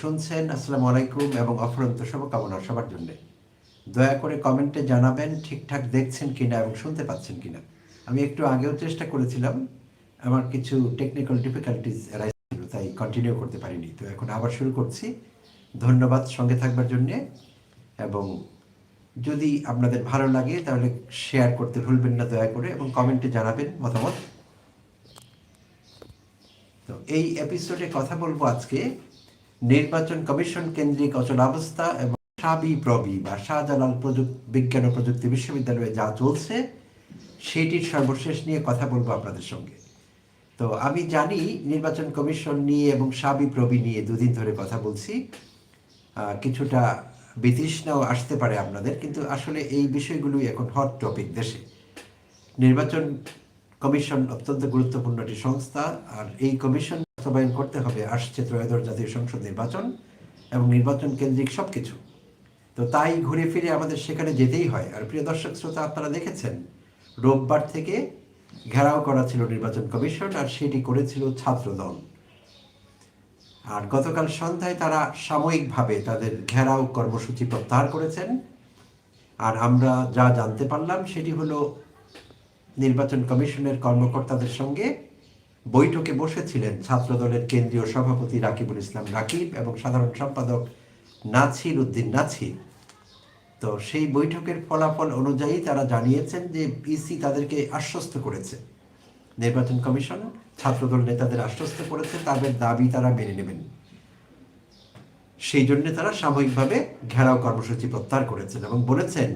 শুনছেন, আসসালামু আলাইকুম এবং অফুরন্ত শুভকামনা সবার জন্য। দয়া করে কমেন্টে জানাবেন ঠিকঠাক দেখছেন কিনা এবং শুনতে পাচ্ছেন কিনা। আমি একটু আগেও চেষ্টা করেছিলাম, আমার কিছু টেকনিক্যাল ডিফিকাল্টিস ছিল, তাই কন্টিনিউ করতে পারিনি। তো এখন আবার শুরু করছি। ধন্যবাদ সঙ্গে থাকবার জন্যে। এবং যদি আপনাদের ভালো লাগে, তাহলে শেয়ার করতে ভুলবেন না দয়া করে এবং কমেন্টে জানাবেন মতামত। তো এই এপিসোডে কথা বলব আজকে নির্বাচন কমিশন কেন্দ্রিক অচলাবস্থা এবং সাবি প্রবি বা শাহজালাল প্রযুক্তি বিজ্ঞান ও প্রযুক্তি বিশ্ববিদ্যালয়ে যা চলছে, সেটির সর্বশেষ নিয়ে কথা বলব আপনাদের সঙ্গে। তো আমি জানি নির্বাচন কমিশন নিয়ে এবং সাবি প্রবি নিয়ে দুদিন ধরে কথা বলছি। কিছুটা বিতৃষ্ণাও আসতে পারে আপনাদের, কিন্তু আসলে এই বিষয়গুলোই এখন হট টপিক দেশে। নির্বাচন কমিশন অত্যন্ত গুরুত্বপূর্ণ একটি সংস্থা, আর এই কমিশন বাস্তবায়ন করতে হবে, আসছে ত্রয়োদশ জাতীয় সংসদ নির্বাচন এবং নির্বাচন কেন্দ্রিক সব কিছু তো তাই ঘুরে ফিরে আমাদের সেখানে যেতেই হয়। আর প্রিয় দর্শক, শ্রোতা, আপনারা দেখেছেন, রোববার থেকে ঘেরাও করা ছিল নির্বাচন কমিশন আর সেটি করেছিল ছাত্রদল। আর গতকাল সন্ধ্যায় তারা সাময়িকভাবে তাদের ঘেরাও কর্মসূচি প্রত্যাহার করেছেন। আর আমরা যা জানতে পারলাম, সেটি হলো নির্বাচন কমিশনের কর্মকর্তাদের সঙ্গে বৈঠকে বসেছিলেন ছাত্রদলের কেন্দ্রীয় সভাপতি রাকিবুল ইসলাম রাকিব এবং সাধারণ সম্পাদক নাছির উদ্দিন নাছির। তো সেই বৈঠকের ফলাফল অনুযায়ী তারা জানিয়েছেন যে ইসি তাদেরকে আশ্বস্ত করেছে। নির্বাচন কমিশন ছাত্রদল নেতাদের আশ্বস্ত করেছে, তাদের দাবি তারা মেনে নেবেন। সেই জন্য তারা সাময়িকভাবে ঘেরাও কর্মসূচি প্রত্যাহার করেছেন এবং বলেছেন,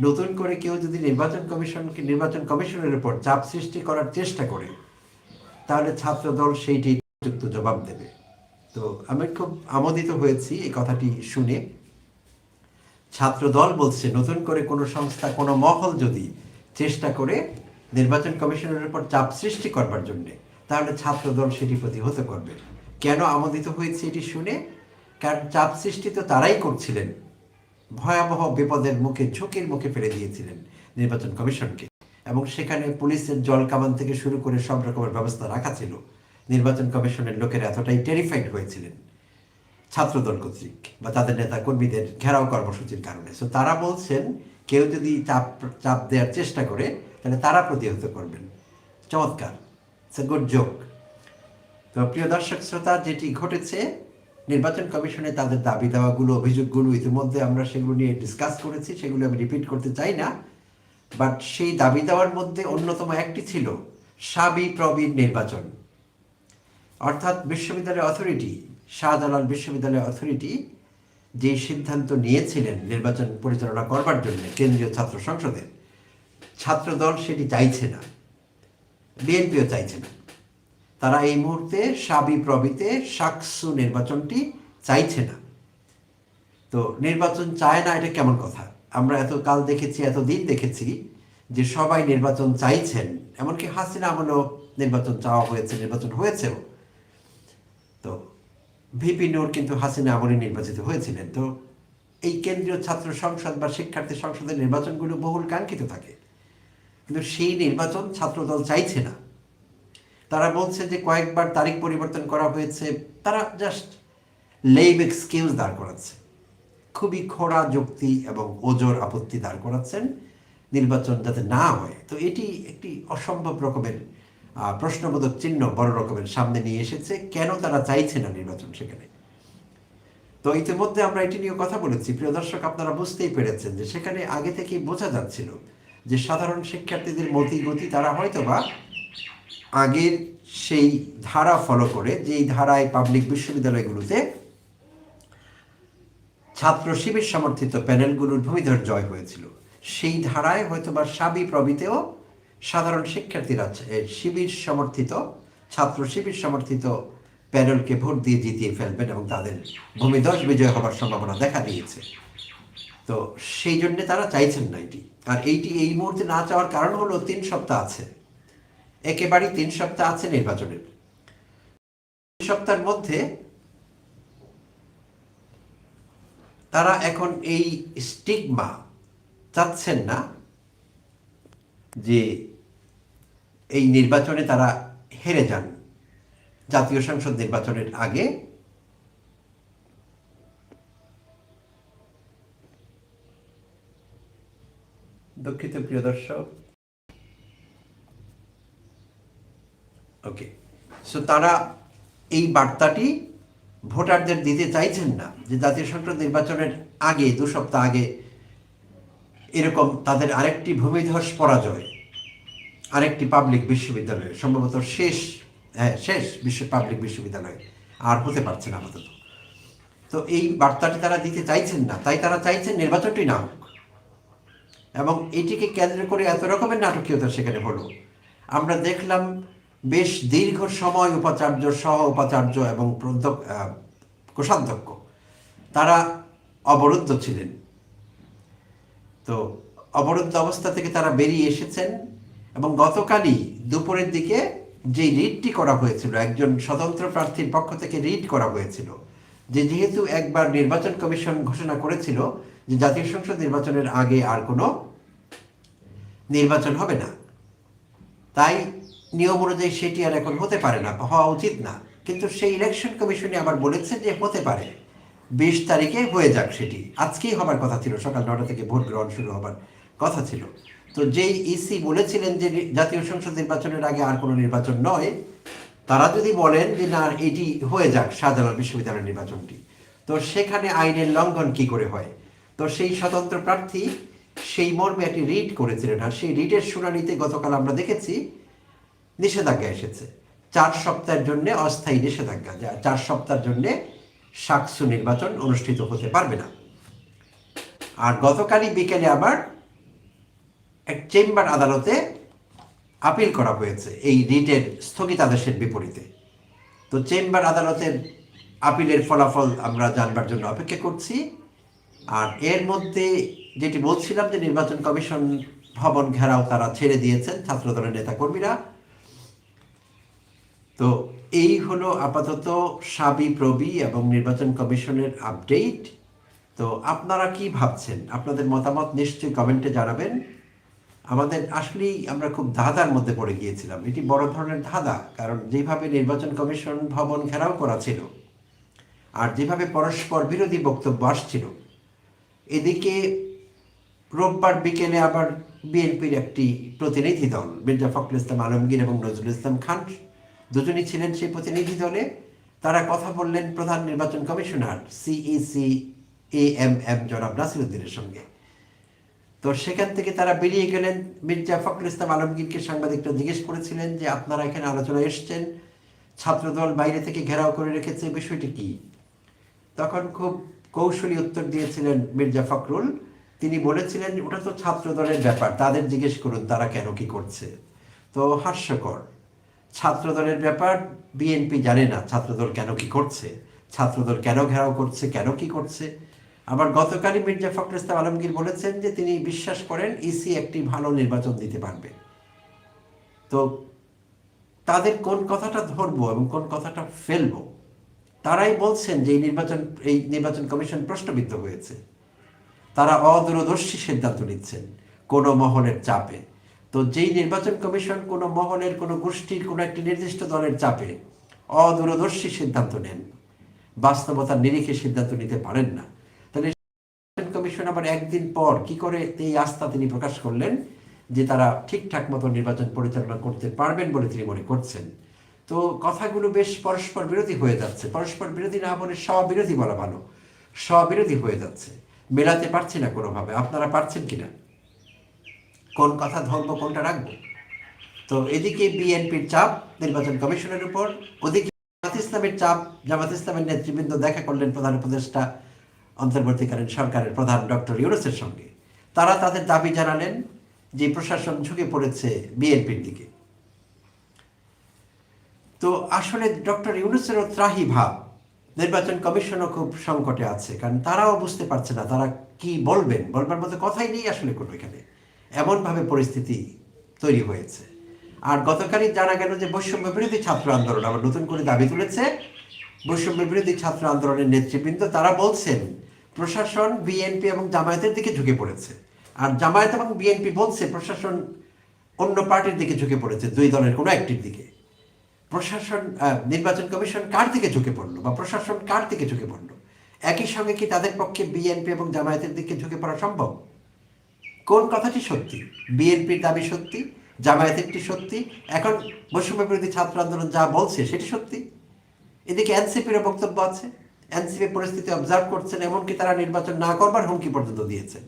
নতুন করে কেউ যদি নির্বাচন কমিশনকে, নির্বাচন কমিশনের উপর চাপ সৃষ্টি করার চেষ্টা করে তাহলে ছাত্রদল সেইটি যুক্ত জবাব দেবে। তো আমি খুব আমোদিত হয়েছি এই কথাটি শুনে। ছাত্রদল বলছে, নতুন করে কোনো সংস্থা, কোনো মহল যদি চেষ্টা করে নির্বাচন কমিশনের উপর চাপ সৃষ্টি করবার জন্যে, তাহলে ছাত্রদল সেটি প্রতিহত করবে। কেন আমোদিত হয়েছে এটি শুনে? কারণ চাপ সৃষ্টি তো তারাই করছিলেন। ভয়াবহ বিপদের মুখে, ঝুঁকির মুখে ফেলে দিয়েছিলেন নির্বাচন কমিশনকে। এবং সেখানে পুলিশের জল কামান থেকে শুরু করে সব রকমের ব্যবস্থা রাখা ছিল। নির্বাচন কমিশনের লোকেরা এতটাই টেরিফাইড হয়েছিলেন ছাত্রদল কর্তৃক বা তাদের নেতা কর্মীদের ঘেরাও কর্মসূচির কারণে। সো তারা বলছেন, কেউ যদি চাপ চাপ দেওয়ার চেষ্টা করে, তাহলে তারা প্রতিহত করবেন। চমৎকার। গুড জোক তো, প্রিয় দর্শক শ্রোতা, যেটি ঘটেছে, নির্বাচন কমিশনে তাদের দাবি দাওয়াগুলো অভিযোগগুলো ইতিমধ্যে আমরা সেগুলো নিয়ে ডিসকাস করেছি। সেগুলো আমি রিপিট করতে চাই না। বাট সেই দাবি দেওয়ার মধ্যে অন্যতম একটি ছিল সাবি প্রবীণ নির্বাচন। অর্থাৎ বিশ্ববিদ্যালয় অথরিটি, শাহজালাল বিশ্ববিদ্যালয় অথরিটি যে সিদ্ধান্ত নিয়েছিলেন নির্বাচন পরিচালনা করবার জন্য কেন্দ্রীয় ছাত্র সংসদে ছাত্রদল সেটি চাইছে না। বিএনপিও চাইছে না। তারা এই মুহূর্তে সাবি প্রবিতে সাকসু নির্বাচনটি চাইছে না। তো নির্বাচন চায় না এটা কেমন কথা? আমরা এত কাল দেখেছি, এত দিন দেখেছি যে সবাই নির্বাচন চাইছেন। এমনকি হাসিনা আমলেও নির্বাচন চাওয়া হয়েছে, নির্বাচন হয়েছেও। তো ভিপি নূর কিন্তু হাসিনা আমলে নির্বাচিত হয়েছিলেন। তো এই কেন্দ্রীয় ছাত্র সংসদ বা শিক্ষার্থী সংসদের নির্বাচনগুলো বহুল কাঙ্ক্ষিত থাকে। কিন্তু সেই নির্বাচন ছাত্রদল চাইছে না। তারা বলছে যে কয়েকবার তারিখ পরিবর্তন করা হয়েছে, তারা জাস্ট লেইভ এক্সকিউজ দাঁড় করাচ্ছে। খুবই খোড়া যুক্তি এবং ওজোর আপত্তি দাঁড় করাচ্ছেন নির্বাচন যাতে না হয়। তো এটি একটি অসম্ভব রকমের প্রশ্নবোধক চিহ্ন বড় রকমের সামনে নিয়ে এসেছে। কেন তারা চাইছে না নির্বাচন সেখানে? তো ইতিমধ্যে আমরা এটি নিয়ে কথা বলেছি। প্রিয় দর্শক, আপনারা বুঝতেই পেরেছেন যে সেখানে আগে থেকেই বোঝা যাচ্ছিল যে সাধারণ শিক্ষার্থীদের মতি গতি তারা হয়তো বা আগের সেই ধারা ফলো করে, যেই ধারায় পাবলিক বিশ্ববিদ্যালয়গুলোতে ছাত্র শিবির সমর্থিত প্যানেলগুলোর ভূমিধর জয় হয়েছিল। সেই ধারায় হয়তো বা সাবি প্রবিতেও সাধারণ শিক্ষার্থীরা শিবির সমর্থিত, ছাত্র শিবির সমর্থিত প্যানেলকে ভোট দিয়ে জিতিয়ে ফেলবেন এবং তাদের ভূমিধস বিজয় হবার সম্ভাবনা দেখা দিয়েছে। তো সেই জন্যে তারা চাইছেন না এটি। আর এইটি এই মুহূর্তে না চাওয়ার কারণ হলো তিন সপ্তাহ আছে। একেবারেই তিন সপ্তাহ আছে নির্বাচনের। সপ্তাহের মধ্যে তারা এখন এই স্টিগমা চাচ্ছেন না যে এই নির্বাচনে তারা হেরে যান। জাতীয় সংসদ নির্বাচনের আগে দুঃখিত, প্রিয় দর্শক। ওকে সো তারা এই বার্তাটি ভোটারদের দিতে চাইছেন না, যে জাতীয় সংসদ নির্বাচনের আগে, দু সপ্তাহ আগে এরকম তাদের আরেকটি ভূমিধস পরাজয়, আরেকটি পাবলিক বিশ্ববিদ্যালয়, সম্ভবত শেষ হ্যাঁ শেষ বিশ্ব পাবলিক বিশ্ববিদ্যালয় আর হতে পারছে না আপাতত। তো এই বার্তাটি তারা দিতে চাইছেন না, তাই তারা চাইছেন নির্বাচনটি না হোক। এবং এটিকে কেন্দ্র করে এত রকমের নাটকীয়তা সেখানে হলো। আমরা দেখলাম বেশ দীর্ঘ সময় উপাচার্য সহ উপাচার্য এবং কোষাধ্যক্ষ, তারা অবরুদ্ধ ছিলেন। তো অবরুদ্ধ অবস্থা থেকে তারা বেরিয়ে এসেছেন এবং গতকালই দুপুরের দিকে যে রিটটি করা হয়েছিল, একজন স্বতন্ত্র প্রার্থীর পক্ষ থেকে রিট করা হয়েছিল, যে যেহেতু একবার নির্বাচন কমিশন ঘোষণা করেছিল যে জাতীয় সংসদ নির্বাচনের আগে আর কোনো নির্বাচন হবে না, তাই নিয়ম অনুযায়ী সেটি আর এখন হতে পারে না, হওয়া উচিত না। কিন্তু সেই ইলেকশন কমিশনে আবার বলেছে যে হতে পারে। বিশ তারিখে হয়ে যাক সেটি। আজকেই হবার কথা ছিল, সকাল নটা থেকে ভোট গ্রহণ শুরু হবার কথা ছিল। তো যেই ইসি বলেছিলেন যে জাতীয় সংসদ নির্বাচনের আগে আর কোনো নির্বাচন নয়, তারা যদি বলেন যে না, এটি হয়ে যাক শাহজালাল বিশ্ববিদ্যালয়ের নির্বাচনটি, তো সেখানে আইনের লঙ্ঘন কি করে হয়? তো সেই স্বতন্ত্র প্রার্থী সেই মর্মে একটি রিট করেছিলেন। আর সেই রিটের শুনানিতে গতকাল আমরা দেখেছি নিষেধাজ্ঞা এসেছে। চার সপ্তাহের জন্য অস্থায়ী নিষেধাজ্ঞা। যা চার সপ্তাহের জন্য সাকসু নির্বাচন অনুষ্ঠিত হতে পারবে না। আর গতকালই বিকেলে আবার এক চেম্বার আদালতে আপিল করা হয়েছে এই রিটের স্থগিতাদেশের বিপরীতে। তো চেম্বার আদালতের আপিলের ফলাফল আমরা জানবার জন্য অপেক্ষা করছি। আর এর মধ্যে যেটি বলছিলাম যে নির্বাচন কমিশন ভবন ঘেরাও তারা ছেড়ে দিয়েছেন ছাত্রদলের নেতাকর্মীরা। তো এই হলো আপাতত সাবি প্রবি এবং নির্বাচন কমিশনের আপডেট। তো আপনারা কি ভাবছেন? আপনাদের মতামত নিশ্চয়ই কমেন্টে জানাবেন। আমাদের আসলেই আমরা খুব ধাঁধার মধ্যে পড়ে গিয়েছিলাম। এটি বড় ধরনের ধাঁধা, কারণ যেভাবে নির্বাচন কমিশন ভবন ঘেরাও করা ছিল আর যেভাবে পরস্পর বিরোধী বক্তব্য আসছিল, এদিকে রোববার বিকেলে আবার বিএনপির একটি প্রতিনিধি দল, মির্জা ফখরুল ইসলাম আলমগীর এবং নজরুল ইসলাম খান দুজনই ছিলেন সেই প্রতিনিধি দলে। তারা কথা বললেন প্রধান নির্বাচন commissioner CEC A M M জনাব নাসিরুদ্দিনের সঙ্গে। তো সেখান থেকে তারা বেরিয়ে গেলেন। মির্জা ফখরুল ইসলাম আলমগীরকে সাংবাদিকরা জিজ্ঞেস করেছিলেন যে, আপনারা এখানে আলোচনা এসছেন? ছাত্রদল বাইরে থেকে ঘেরাও করে রেখেছে, বিষয়টি কি? তখন খুব কৌশলী উত্তর দিয়েছিলেন মির্জা ফখরুল। তিনি বলেছিলেন, ওটা তো ছাত্র দলের ব্যাপার, তাদের জিজ্ঞেস করুন, তারা কেন কি করছে? তো হাস্যকর। ছাত্র দলের ব্যাপার, বিএনপি জানে না ছাত্রদল কেন কি করছে, ছাত্রদল কেন ঘেরাও করছে, কেন কি করছে। আবার গতকালই মির্জা ফখরুল ইসলাম আলমগীর বলেছেন যে তিনি বিশ্বাস করেন ইসি একটি ভালো নির্বাচন দিতে পারবে। তো তাদের কোন কথাটা ধরবো এবং কোন কথাটা ফেলব? তারাই বলছেন যে এই নির্বাচন এই নির্বাচন কমিশন প্রশ্নবিদ্ধ হয়েছে। তারা অদূরদর্শী সিদ্ধান্ত নিচ্ছেন কোনো মহলের চাপে। তো যেই নির্বাচন কমিশন কোনো মহলের, কোনো গোষ্ঠীর, কোনো একটি নির্দিষ্ট দলের চাপে অদূরদর্শী সিদ্ধান্ত নেন, বাস্তবতার নিরিখে সিদ্ধান্ত নিতে পারেন না। তাহলে নির্বাচন কমিশন আবার একদিন পর কি করে এই আস্থা তিনি প্রকাশ করলেন যে তারা ঠিকঠাক মতো নির্বাচন পরিচালনা করতে পারবেন বলে তিনি মনে করছেন? তো কথাগুলো বেশ পরস্পর বিরোধী হয়ে যাচ্ছে। পরস্পর বিরোধী না বলে স্ববিরোধী বলা ভালো। স্ববিরোধী হয়ে যাচ্ছে। মেলাতে পারছি না কোনোভাবে। আপনারা পারছেন কিনা? কোন কথা ধরবো, কোনটা রাখব? তো এদিকে বিএনপির চাপ, নির্বাচন কমিশনের উপর, ওদিকে জামাত ইসলামের চাপ, জামাত ইসলামের নেতৃবৃন্দ দেখা করলেন প্রধান উপদেষ্টা, অন্তর্বর্তীকালীন সরকারের প্রধান ডক্টর ইউনুসের সঙ্গে। তারা তাদের দাবি জানালেন যে প্রশাসন ঝুঁকে পড়েছে বিএনপির দিকে। তো আসলে ডক্টর ইউনুসেরও ত্রাহি ভাব, নির্বাচন কমিশনও খুব সংকটে আছে, কারণ তারাও বুঝতে পারছে না তারা কি বলবেন। বলবার মতো কথাই নেই আসলে কোনো এখানে। এমনভাবে পরিস্থিতি তৈরি হয়েছে। আর গতকালই জানা গেল যে বৈষম্য বিরোধী ছাত্র আন্দোলন, আবার নতুন করে দাবি তুলেছে বৈষম্য বিরোধী ছাত্র আন্দোলনের নেতৃবৃন্দ, তারা বলছেন, প্রশাসন, বিএনপি এবং জামায়াতের দিকে ঝুঁকে পড়েছে। আর জামায়াত এবং বিএনপি বলছে, প্রশাসন অন্য পার্টির দিকে ঝুঁকে পড়েছে, দুই দলের কোনো একটির দিকে। প্রশাসন নির্বাচন কমিশন কার দিকে ঝুঁকে পড়ল বা প্রশাসন কার দিকে ঝুঁকে পড়ল? একই সঙ্গে কি তাদের পক্ষে বিএনপি এবং জামায়াতের দিকে ঝুঁকে পড়া সম্ভব? কোন কথাটি সত্যি? বিএনপির দাবি সত্যি? জামায়াতেরটি সত্যি? এখন বৈষম্য বিরোধী ছাত্র আন্দোলন যা বলছে, সেটি সত্যি? এদিকে এনসিপির বক্তব্য আছে। এনসিপি পরিস্থিতি অবজার্ভ করছেন, এমনকি তারা নির্বাচন না করবার হুমকি পর্যন্ত দিয়েছেন।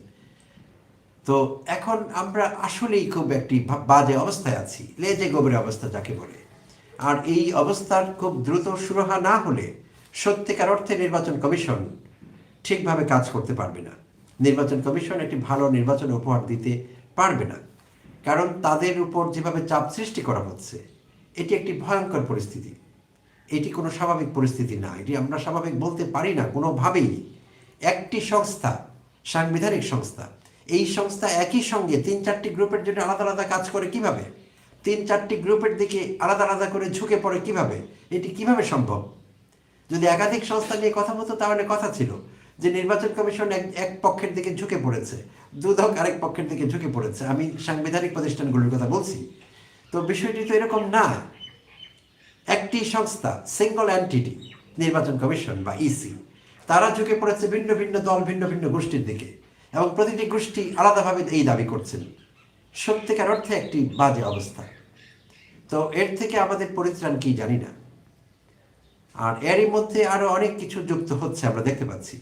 তো এখন আমরা আসলেই খুব একটি বাজে অবস্থায় আছি, লেজে গভীর অবস্থা যাকে বলে। আর এই অবস্থার খুব দ্রুত সুরাহা না হলে সত্যিকার অর্থে নির্বাচন কমিশন ঠিকভাবে কাজ করতে পারবে না। নির্বাচন কমিশন একটি ভালো নির্বাচন উপহার দিতে পারবে না। কারণ তাদের উপর যেভাবে চাপ সৃষ্টি করা হচ্ছে, এটি একটি ভয়ঙ্কর পরিস্থিতি। এটি কোনো স্বাভাবিক পরিস্থিতি না, এটি আমরা স্বাভাবিক বলতে পারি না, কোনোভাবেই। একটি সংস্থা, সাংবিধানিক সংস্থা, এই সংস্থা একই সঙ্গে তিন চারটি গ্রুপের জন্য আলাদা আলাদা কাজ করে কীভাবে? তিন চারটি গ্রুপের দিকে আলাদা আলাদা করে ঝুঁকে পড়ে কীভাবে? এটি কীভাবে সম্ভব? যদি একাধিক সংস্থা নিয়ে কথা বলতো, তাহলে কথা ছিল। যে নির্বাচন কমিশন এক এক পক্ষের দিকে ঝুঁকে পড়েছে, দুদক আরেক পক্ষের দিকে ঝুঁকে পড়েছে। আমি সাংবিধানিক প্রতিষ্ঠানগুলোর কথা বলছি। তো বিষয়টি তো এরকম না। একটি সংস্থা সিঙ্গল অ্যান্টিটি নির্বাচন কমিশন বা ইসি তারা ঝুঁকে পড়েছে ভিন্ন ভিন্ন দল, ভিন্ন ভিন্ন গোষ্ঠীর দিকে এবং প্রতিটি গোষ্ঠী আলাদাভাবে এই দাবি করছেন। সত্যিকার অর্থে একটি বাজে অবস্থা। তো এর থেকে আমাদের পরিত্রাণ কি জানি না। আর এরই মধ্যে আরও অনেক কিছু যুক্ত হচ্ছে আমরা দেখতে পাচ্ছি।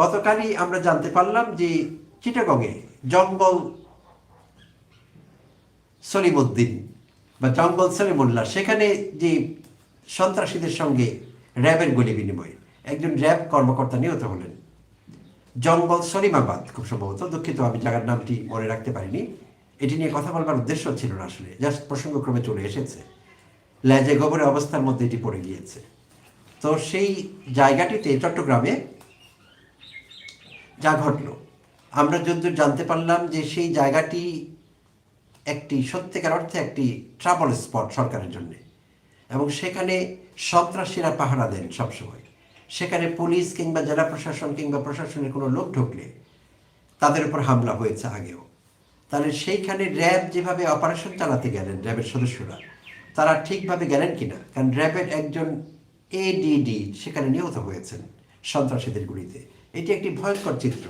গতকালই আমরা জানতে পারলাম যে চিটাগংয়ে জঙ্গল সলিমুদ্দিন বা জঙ্গল সলিমুল্লাহ, সেখানে যে সন্ত্রাসীদের সঙ্গে র্যাবের গুলি বিনিময় একজন র্যাব কর্মকর্তা নিহত হলেন। জঙ্গল সলিমাবাদ, খুব সম্ভবত, দুঃখিত, আমি জায়গার নামটি মনে রাখতে পারিনি। এটি নিয়ে কথা বলবার উদ্দেশ্য ছিল না আসলে, জাস্ট প্রসঙ্গক্রমে চলে এসেছে। ল্যাজে গোবরের অবস্থার মধ্যে এটি পড়ে গিয়েছে। তো সেই জায়গাটিতে চট্টগ্রামে যা ঘটলো। আমরা যদ্দূর জানতে পারলাম যে সেই জায়গাটি একটি, সত্যিকার অর্থে একটি ট্রাভেল স্পট সরকারের জন্য। এবং সেখানে সন্ত্রাসীরা পাহারা দেন সবসময়। সেখানে পুলিশ কিংবা জেলা প্রশাসন কিংবা প্রশাসনের কোনো লোক ঢুকলে তাদের উপর হামলা হয়েছে আগেও। তাহলে সেইখানে র্যাব যেভাবে অপারেশন চালাতে গেলেন, র্যাবের সদস্যরা, তারা ঠিকভাবে গেলেন কিনা? কারণ র্যাবের একজন এডিডি সেখানে নিহত হয়েছেন সন্ত্রাসীদের গুলিতে। এটি একটি ভয়ঙ্কর চিত্র।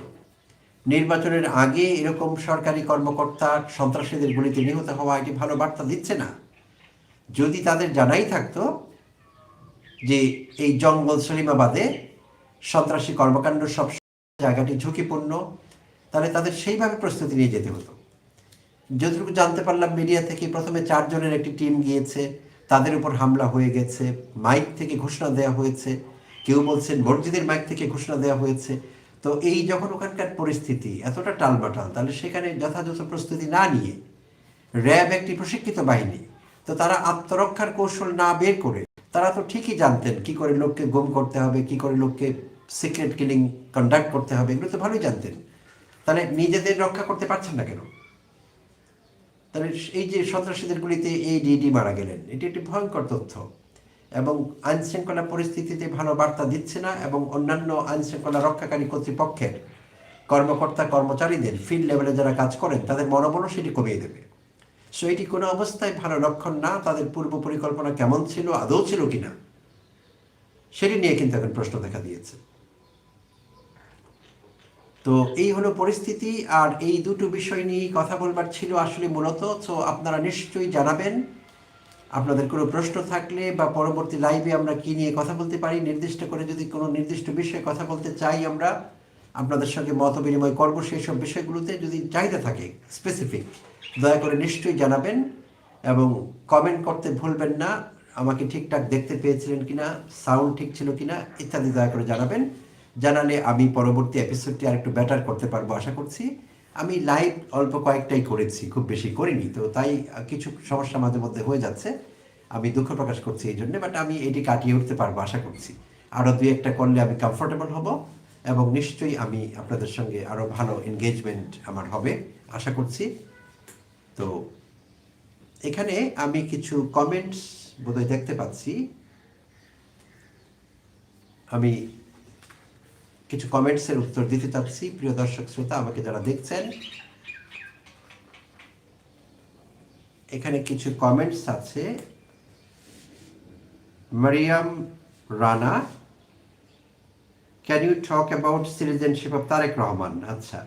নির্বাচনের আগে এরকম সরকারি কর্মকর্তা সন্ত্রাসীদের গুলিতে নিহত হওয়া এটি ভালো বার্তা দিচ্ছে না। যদি তাদের জানাই থাকতো যে এই জঙ্গল সলিমাবাদে সন্ত্রাসী কর্মকাণ্ড সব জায়গাটি ঝুঁকিপূর্ণ, তাহলে তাদের সেইভাবে প্রস্তুতি নিয়ে যেতে হতো। যতটুকু জানতে পারলাম, মিডিয়া থেকে প্রথমে চারজনের একটি টিম গিয়েছে, তাদের উপর হামলা হয়ে গেছে, মাইক থেকে ঘোষণা দেওয়া হয়েছে কেউ বলছেন, মসজিদের মাইক থেকে ঘোষণা দেওয়া হয়েছে। তো এই যখন ওখানকার পরিস্থিতি এতটা টালমাটাল তাহলে সেখানে যথাযথ প্রস্তুতি না নিয়ে র্যাব একটি প্রশিক্ষিত বাহিনী, তো তারা আত্মরক্ষার কৌশল না বের করে, তারা তো ঠিকই জানতেন কি করে লোককে গুম করতে হবে, কি করে লোককে সিক্রেট কিলিং কন্ডাক্ট করতে হবে, এগুলো তো ভালোই জানতেন। তাহলে নিজেদের রক্ষা করতে পারছেন না কেন? তাহলে এই যে সন্ত্রাসীদের গুলিতে এই ডিডি মারা গেলেন, এটি একটি ভয়ঙ্কর তথ্য। এবং আইন শৃঙ্খলা পরিস্থিতিতে ভালো বার্তা দিচ্ছে না এবং অন্যান্য আইন শৃঙ্খলা রক্ষাকারী কর্তৃপক্ষের কর্মকর্তা, কর্মচারীদের ফিল্ড লেভেলে যারা কাজ করেন, তাদের মনোবলও সেটি কমিয়ে দেবে। সো এটি কোনো অবস্থায় ভালো লক্ষণ না। তাদের পূর্ব পরিকল্পনা কেমন ছিল, আদৌ ছিল কিনা, সেটি নিয়ে কিন্তু এখন প্রশ্ন দেখা দিয়েছে। তো, এই হলো পরিস্থিতি। আর এই দুটো বিষয় নিয়ে কথা বলবার ছিল আসলে মূলত। তো আপনারা নিশ্চয়ই জানাবেন আপনাদের কোনো প্রশ্ন থাকলে বা পরবর্তী লাইভে আমরা কি নিয়ে কথা বলতে পারি, নির্দিষ্ট করে যদি কোনো নির্দিষ্ট বিষয়ে কথা বলতে চাই আমরা, আপনাদের সঙ্গে মত বিনিময় করব সেই সব বিষয়গুলোতে। যদি চাহিদা থাকে স্পেসিফিক দয়া করে নিশ্চয়ই জানাবেন এবং কমেন্ট করতে ভুলবেন না। আমাকে ঠিকঠাক দেখতে পেয়েছিলেন কিনা সাউন্ড ঠিক ছিল কিনা, ইত্যাদি দয়া করে জানাবেন। জানালে আমি পরবর্তী এপিসোডটি আর একটু বেটার করতে পারব, আশা করছি। আমি লাইভ অল্প কয়েকটাই করেছি, খুব বেশি করিনি, তো তাই কিছু সমস্যা মাঝে মধ্যে হয়ে যাচ্ছে। আমি দুঃখ প্রকাশ করছি এই জন্যে বাট আমি এটি কাটিয়ে উঠতে পারব আশা করছি। আরও দুই একটা করলে আমি কমফোর্টেবল হব এবং নিশ্চয়ই আমি আপনাদের সঙ্গে আরও ভালো এনগেজমেন্ট আমার হবে, আশা করছি। তো এখানে আমি কিছু কমেন্টস বোধহয় দেখতে পাচ্ছি। আমি কিছু কমেন্টসের উত্তর দিতে চাচ্ছি। প্রিয় দর্শক শ্রোতা, আমাকে যারা দেখছেন, এখানে কিছু কমেন্টস আছে। Mariam Rana can you talk about citizenship of Tarek Rahman? আচ্ছা।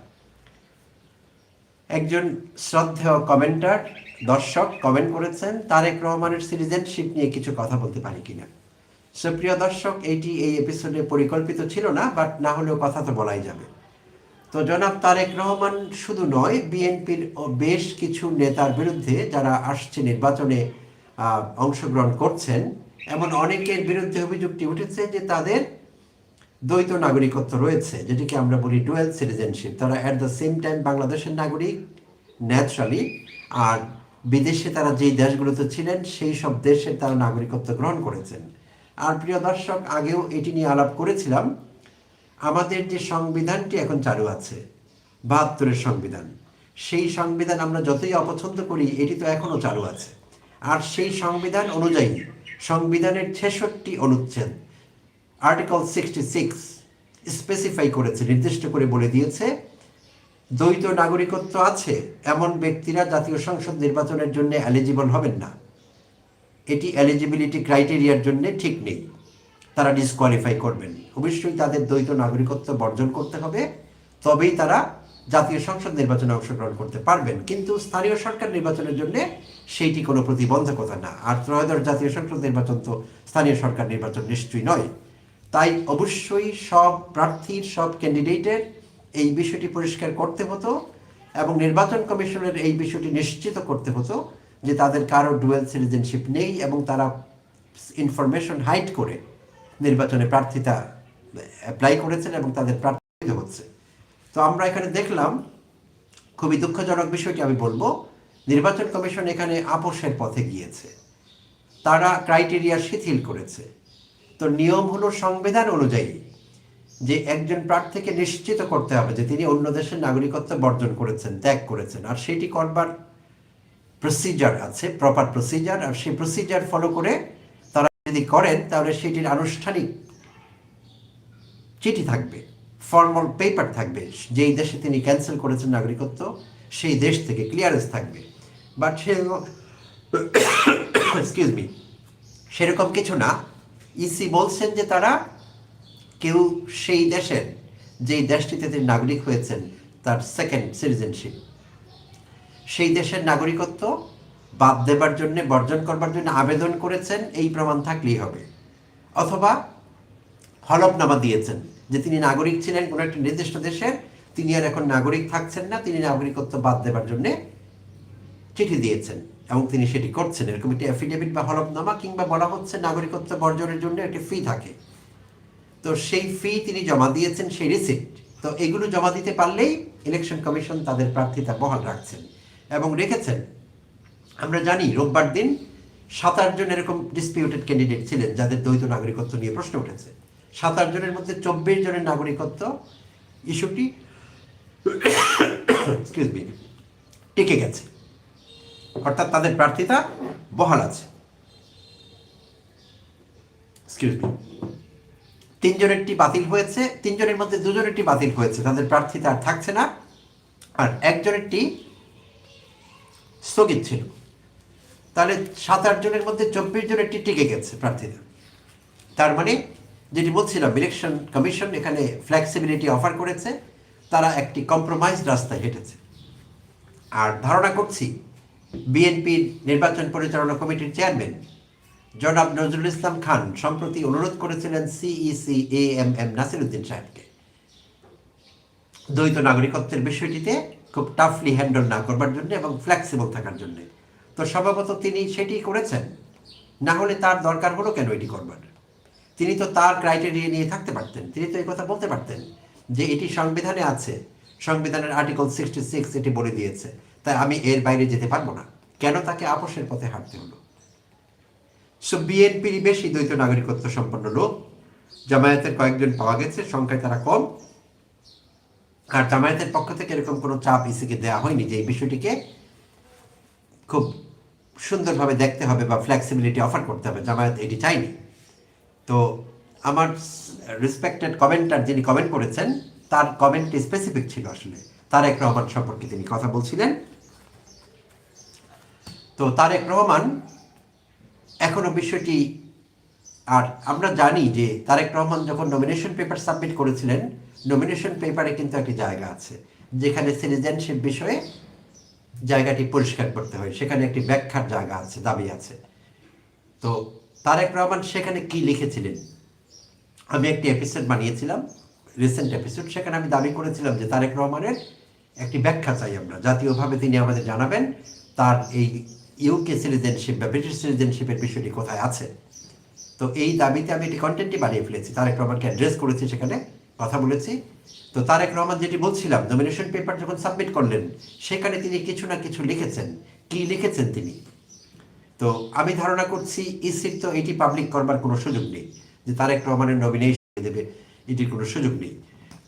একজন শ্রদ্ধেয় কমেন্টার দর্শক কমেন্ট করেছেন, তারেক রহমানের সিটিজেনশিপ নিয়ে কিছু কথা বলতে পারি কিনা? সুপ্রিয় দর্শক এইটি এই এপিসোডে পরিকল্পিত ছিল না বাট না হলেও কথা তো বলাই যাবে। তো জনাব তারেক রহমান শুধু নয়, বিএনপির বেশ কিছু নেতার বিরুদ্ধে যারা আসছে নির্বাচনে অংশগ্রহণ করছেন, এমন অনেকের বিরুদ্ধে অভিযোগটি উঠেছে যে তাদের দ্বৈত নাগরিকত্ব রয়েছে, যেটিকে আমরা বলি ডুয়েল সিটিজেনশিপ তারা অ্যাট দ্য সেম টাইম বাংলাদেশের নাগরিক ন্যাচারালি আর বিদেশে তারা যেই দেশগুলোতে ছিলেন, সেই সব দেশের তারা নাগরিকত্ব গ্রহণ করেছেন। আর প্রিয় দর্শক, আগেও এটি নিয়ে আলাপ করেছিলাম। আমাদের যে সংবিধানটি এখন চালু আছে, বাহাত্তরের সংবিধান, সেই সংবিধান আমরা যতই অপছন্দ করি, এটি তো এখনও চালু আছে। আর সেই সংবিধান অনুযায়ী সংবিধানের ছেষট্টি অনুচ্ছেদ, আর্টিকেল সিক্সটি সিক্স স্পেসিফাই করেছে, নির্দিষ্ট করে বলে দিয়েছে, দ্বৈত নাগরিকত্ব আছে, এমন ব্যক্তিরা জাতীয় সংসদ নির্বাচনের জন্য এলিজিবল হবেন না। এটি এলিজিবিলিটি ক্রাইটেরিয়ার জন্য ঠিক নেই। তারা ডিসকোয়ালিফাই করবেন। অবশ্যই তাদের দ্বৈত নাগরিকত্ব বর্জন করতে হবে। তবেই তারা জাতীয় সংসদ নির্বাচনে অংশগ্রহণ করতে পারবেন। কিন্তু স্থানীয় সরকার নির্বাচনের জন্য সেইটি কোনো প্রতিবন্ধকতা না। আর ত্রয়োদশ জাতীয় সংসদ নির্বাচন তো স্থানীয় সরকার নির্বাচন নিশ্চয়ই নয়। তাই অবশ্যই সব প্রার্থীর, সব ক্যান্ডিডেটের এই বিষয়টি পরিষ্কার করতে হতো এবং নির্বাচন কমিশনের এই বিষয়টি নিশ্চিত করতে হতো যে তাদের কারও ডুয়েল সিটিজেনশিপ নেই এবং তারা ইনফরমেশন হাইড করে নির্বাচনে প্রার্থিতা অ্যাপ্লাই করেছেন এবং তাদের প্রার্থিত হচ্ছে। তো আমরা এখানে দেখলাম, খুবই দুঃখজনক বিষয়টি আমি বলব, নির্বাচন কমিশন এখানে আপোষের পথে গিয়েছে। তারা ক্রাইটেরিয়া শিথিল করেছে। তো নিয়ম হলো সংবিধান অনুযায়ী যে একজন প্রার্থীকে নিশ্চিত করতে হবে যে তিনি অন্য দেশের নাগরিকত্ব বর্জন করেছেন, ত্যাগ করেছেন। আর সেটি করবার প্রসিজার আছে প্রপার প্রসিজার আর সেই প্রসিজার ফলো করে তারা যদি করেন, তাহলে সেটির আনুষ্ঠানিক চিঠি থাকবে ফর্মাল পেপার থাকবে, যেই দেশে তিনি ক্যান্সেল করেছেন নাগরিকত্ব, সেই দেশ থেকে ক্লিয়ারেন্স থাকবে। বাট সে এক্সকিউজ মি সেরকম কিছু না। ইসি বলছেন যে তারা কেউ সেই দেশের, যেই দেশটিতে তিনি নাগরিক হয়েছেন, তার সেকেন্ড সিটিজেনশিপ সেই দেশের নাগরিকত্ব বাদ দেবার জন্য, বর্জন করবার জন্য আবেদন করেছেন, এই প্রমাণ থাকলেই হবে। অথবা হলফনামা দিয়েছেন যে তিনি নাগরিক ছিলেন, কোনো একটা নির্দিষ্ট দেশের তিনি আর এখন নাগরিক থাকছেন না, তিনি নাগরিকত্ব বাদ দেবার জন্য চিঠি দিয়েছেন এবং তিনি সেটি করছেন। এরকম একটি অ্যাফিডেভিট বা হলফনামা কিংবা বলা হচ্ছে নাগরিকত্ব বর্জনের জন্য একটি ফি থাকে। তো সেই ফি তিনি জমা দিয়েছেন, সেই রিসিপ্ট তো এগুলো জমা দিতে পারলেই ইলেকশন কমিশন তাদের প্রার্থিতা বহাল রাখছেন। এবং রেখেছেন। আমরা জানি রোববার দিন সাত আটজন এরকম ডিসপিউটেড ক্যান্ডিডেট ছিলেন যাদের দ্বৈত নাগরিকত্ব নিয়ে প্রশ্ন উঠেছে। সাত জনের মধ্যে চব্বিশ জনের নাগরিকত্ব ইস্যুটি টিকে গেছে। অর্থাৎ তাদের প্রার্থিতা বহাল আছে। এক্সকিউজ মি তিনজনেরটি বাতিল হয়েছে, তিনজনের মধ্যে দুজনেরটি বাতিল হয়েছে। তাদের প্রার্থিতা আর থাকছে না। আর একজনেরটি স্থগিত ছিল। তাহলে সাত, আট জনের মধ্যে চব্বিশ জন একটি টিকে গেছে প্রার্থীরা। তার মানে যেটি বলছিলাম ইলেকশন কমিশন এখানে ফ্লেক্সিবিলিটি অফার করেছে, তারা একটি কম্প্রোমাইজ রাস্তায় হেঁটেছে। আর ধারণা করছি বিএনপির নির্বাচন পরিচালনা কমিটির চেয়ারম্যান জনাব নজরুল ইসলাম খান সম্প্রতি অনুরোধ করেছিলেন CEC A M M Nasiruddin সাহেবকে। দ্বৈত নাগরিকত্বের বিষয়টিতে খুব টাফলি হ্যান্ডেল না করবার জন্য এবং ফ্লেক্সিবল থাকার জন্য। তো স্বভাবত তিনি সেটি করেছেন, না হলে তার দরকার হলো কেন এটি করবার? তিনি তো তার ক্রাইটেরিয়া নিয়ে থাকতে পারতেন, তিনি তো এই কথা বলতে পারতেন যে এটি সংবিধানে আছে, সংবিধানের আর্টিকেল সিক্সটি সিক্স এটি বলে দিয়েছে, তাই আমি এর বাইরে যেতে পারব না। কেন তাকে আপোষের পথে হাঁটতে হলো? সো বিএনপির বেশি দ্বৈত নাগরিকত্ব সম্পন্ন লোক, জামায়াতের কয়েকজন পাওয়া গেছে, সংখ্যায় তারা কম। আর জামায়াতের পক্ষ থেকে এরকম কোনো চাপ ইসিকে দেওয়া হয়নি যে এই বিষয়টিকে খুব সুন্দরভাবে দেখতে হবে বা ফ্লেক্সিবিলিটি অফার করতে হবে। জামায়াত এটি চাইনি তো আমার রেসপেক্টেড কমেন্টার যিনি কমেন্ট করেছেন, তার কমেন্টটি স্পেসিফিক ছিল আসলে। তারেক রহমান সম্পর্কে তিনি কথা বলছিলেন। তো তারেক রহমান এখনও বিষয়টি, আর আমরা জানি যে তারেক রহমান যখন নমিনেশন পেপার সাবমিট করেছিলেন নমিনেশন পেপারে কিন্তু একটি জায়গা আছে, যেখানে সিটিজেনশিপ বিষয়ে জায়গাটি পরিষ্কার করতে হয়। সেখানে একটি ব্যাখ্যার জায়গা আছে, দাবি আছে। তো তারেক রহমান সেখানে কি লিখেছিলেন? আমি একটি এপিসোড বানিয়েছিলাম রিসেন্ট এপিসোড সেখানে আমি দাবি করেছিলাম যে তারেক রহমানের একটি ব্যাখ্যা চাই আমরা। জাতীয়ভাবে তিনি আমাদের জানাবেন, তার এই ইউকে সিটিজেনশিপ বা ব্রিটিশ সিটিজেনশিপের বিষয়টি কোথায় আছে। তো এই দাবিতে আমি একটি কন্টেন্টই বানিয়ে ফেলেছি। তারেক রহমানকে অ্যাড্রেস করেছি সেখানে। কথা বলেছি। তো তারেক রহমান যেটি বলছিলাম নমিনেশন পেপার যখন সাবমিট করলেন, সেখানে তিনি কিছু না কিছু লিখেছেন। কি লিখেছেন তিনি? তো আমি ধারণা করছি ইসির তো এটি পাবলিক করবার কোনো সুযোগ নেই, যে তারেক রহমানের নমিনেশন দেবে, এটির কোনো সুযোগ নেই।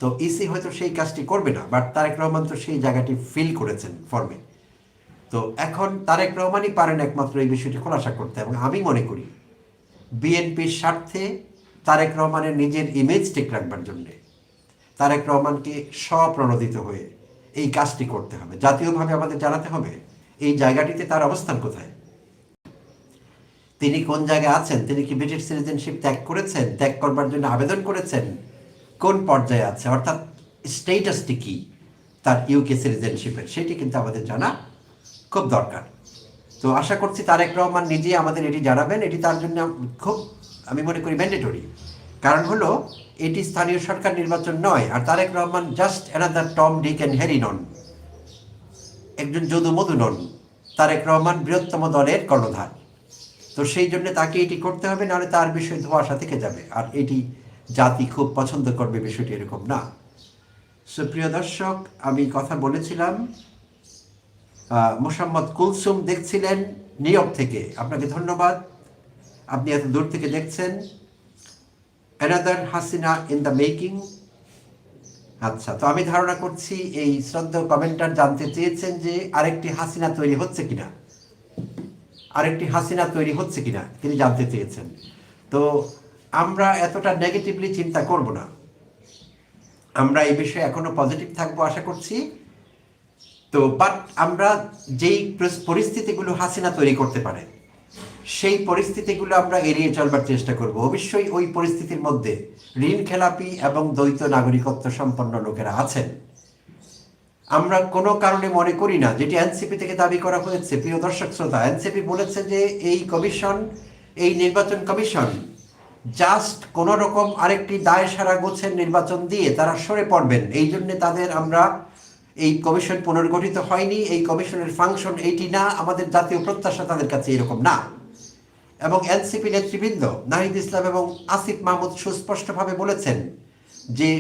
তো ইসি হয়তো সেই কাজটি করবে না বাট তারেক রহমান তো সেই জায়গাটি ফিল করেছেন ফর্মে তো এখন তারেক রহমানই পারেন একমাত্র এই বিষয়টি খোলাসা করতে, এবং আমি মনে করি বিএনপির স্বার্থে তারেক রহমানের নিজের ইমেজ ঠিক রাখবার জন্যে। তারেক রহমানকে স্বপ্রণোদিত হয়ে এই কাজটি করতে হবে। জাতীয়ভাবে আমাদের জানাতে হবে, এই জায়গাটিতে তার অবস্থান কোথায়? তিনি কোন জায়গায় আছেন? তিনি কি ব্রিটিশ সিটিজেনশিপ ত্যাগ করেছেন? ত্যাগ করবার জন্য আবেদন করেছেন? কোন পর্যায়ে আছে? অর্থাৎ স্টেটাসটি কি তার ইউকে সিটিজেনশিপের? সেটি কিন্তু আমাদের জানা খুব দরকার। তো আশা করছি তারেক রহমান নিজেই আমাদের এটি জানাবেন। এটি তার জন্য খুব, আমি মনে করি ম্যান্ডেটরি কারণ হলো এটি স্থানীয় সরকার নির্বাচন নয়, আর Tarek Rahman just another Tom Dick and Harry নন। একজন যদু মধু নন, তারেক রহমান বৃহত্তম দলের কর্ণধার। তো সেই জন্য তাকে এটি করতে হবে, নাহলে তার বিষয়ে ধোয়াশা থেকে যাবে। আর এটি জাতি খুব পছন্দ করবে, বিষয়টি এরকম না। সুপ্রিয় দর্শক, আমি কথা বলেছিলাম মোসাম্মদ কুলসুম দেখছিলেন নিউ থেকে। আপনাকে ধন্যবাদ। আপনি এত দূর থেকে দেখছেন। Another Hasina in the making আচ্ছা তো আমি ধারণা করছি এই শ্রদ্ধা কমেন্টার জানতে চেয়েছেন যে আরেকটি হাসিনা তৈরি হচ্ছে কিনা। আরেকটি হাসিনা তৈরি হচ্ছে কিনা তিনি জানতে চেয়েছেন। তো আমরা এতটা নেগেটিভলি চিন্তা করব না। আমরা এই বিষয়ে এখনও পজিটিভ থাকব আশা করছি। তো বাট আমরা যেই পরিস্থিতিগুলো হাসিনা তৈরি করতে পারে সেই পরিস্থিতিগুলো আমরা এড়িয়ে চলবার চেষ্টা করব। অবশ্যই ওই পরিস্থিতির মধ্যে ঋণ খেলাপি এবং দ্বৈত নাগরিকত্ব সম্পন্ন লোকেরা আছেন। আমরা কোনো কারণে মনে করি না, যেটি এনসিপি থেকে দাবি করা হয়েছে। প্রিয় দর্শক শ্রোতা, এনসিপি বলেছে যে এই কমিশন, এই নির্বাচন কমিশন জাস্ট কোন রকম আরেকটি দায় সারা গোছের নির্বাচন দিয়ে তারা সরে পড়বেন। এই জন্য তাদের আমরা এই কমিশন পুনর্গঠিত হয়নি, এই কমিশনের ফাংশন এইটি না, আমাদের জাতীয় প্রত্যাশা তাদের কাছে এরকম না। এবং এনসিপি নেতৃবৃন্দ নাহিদ ইসলাম এবং আসিফ মাহমুদ সুস্পষ্টভাবে বলেছেন যে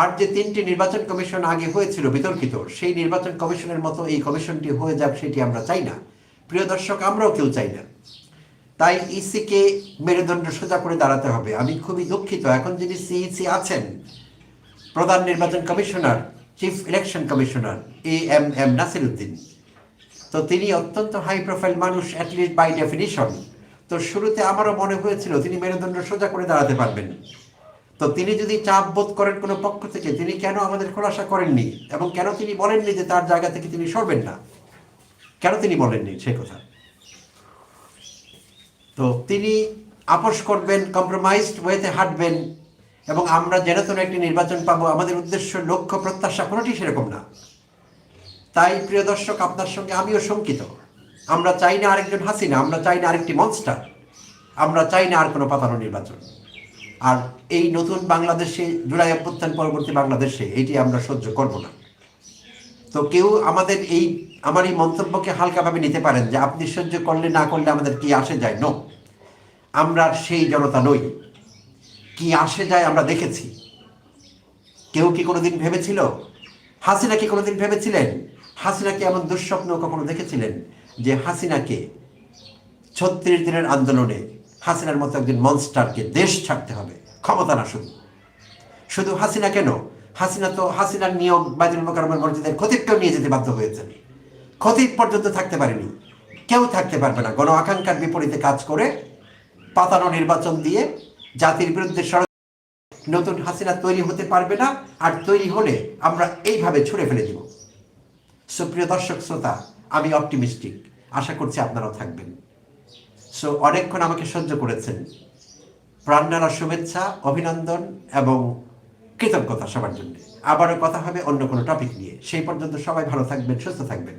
আর যে তিনটি নির্বাচন কমিশন আগে হয়েছিল বিতর্কিত, সেই নির্বাচন কমিশনের মতো এই কমিশনটি হয়ে যাক সেটি আমরা চাই না। প্রিয় দর্শক, আমরাও কেউ চাই না। তাই ইসিকে মেরুদণ্ড সোজা করে দাঁড়াতে হবে। আমি খুবই দুঃখিত। এখন যিনি সিইসি আছেন, প্রধান নির্বাচন commissioner chief election commissioner A M M Nasir Uddin তো তিনি অত্যন্ত হাই প্রোফাইল মানুষ অ্যাটলিস্ট বাই ডেফিনিশন তো শুরুতে আমারও মনে হয়েছিল তিনি মেরুদণ্ড সোজা করে দাঁড়াতে পারবেন। তো তিনি যদি চাপ বোধ করেন কোনো পক্ষ থেকে, তিনি কেন আমাদের খোলাসা করেননি? এবং কেন তিনি বলেননি যে তার জায়গা থেকে তিনি সরবেন না? কেন তিনি বলেননি সে কথা? তো তিনি আপোষ করবেন কম্প্রোমাইজড ওয়েতে হাঁটবেন, এবং আমরা যেন তেন একটি নির্বাচন পাবো, আমাদের উদ্দেশ্য, লক্ষ্য, প্রত্যাশা কোনোটি সেরকম না। তাই প্রিয় দর্শক, আপনার সঙ্গে আমিও শঙ্কিত। আমরা চাই না আরেকজন হাসিনা, আমরা চাই না আরেকটি মনস্টার আমরা চাই না আর কোনো পাতানো নির্বাচন। আর এই নতুন বাংলাদেশে জুলাই অভ্যুত্থান পরবর্তী বাংলাদেশে এটি আমরা সহ্য করব না। তো কেউ আমাদের এই, আমার এই মন্তব্যকে হালকাভাবে নিতে পারেন যে আপনি সহ্য করলে না করলে আমাদের কি আসে যায়? ন আমরা সেই জনতা নই। কি আসে যায় আমরা দেখেছি। কেউ কি কোনোদিন ভেবেছিল? হাসিনা কি কোনোদিন ভেবেছিলেন? হাসিনা কি এমন দুঃস্বপ্ন কখনো দেখেছিলেন? যে হাসিনাকে ছত্রিশ দিনের আন্দোলনে হাসিনার মতো একজন মনস্টারকে দেশ ছাড়তে হবে, ক্ষমতা না শুধু। শুধু হাসিনা কেন? হাসিনা তো হাসিনার নিয়োগ বাইতুল মোকারমের মসজিদের খতিবকেও নিয়ে যেতে বাধ্য হয়েছেন। খতিব পর্যন্ত থাকতে পারেনি। কেউ থাকতে পারবে না। গণ আকাঙ্ক্ষার বিপরীতে কাজ করে পাতানো নির্বাচন দিয়ে জাতির বিরুদ্ধে ষড়- নতুন হাসিনা তৈরি হতে পারবে না, আর তৈরি হলে আমরা এইভাবে ছুড়ে ফেলে দিব। সুপ্রিয় দর্শক, শ্রোতা, আমি অপটিমিস্টিক। আশা করছি আপনারাও থাকবেন। সো অনেকক্ষণ আমাকে সহ্য করেছেন। প্রাণনারা শুভেচ্ছা, অভিনন্দন এবং কৃতজ্ঞতা সবার জন্য। আবারও কথা হবে অন্য কোনো টপিক নিয়ে। সেই পর্যন্ত সবাই ভালো থাকবেন, সুস্থ থাকবেন।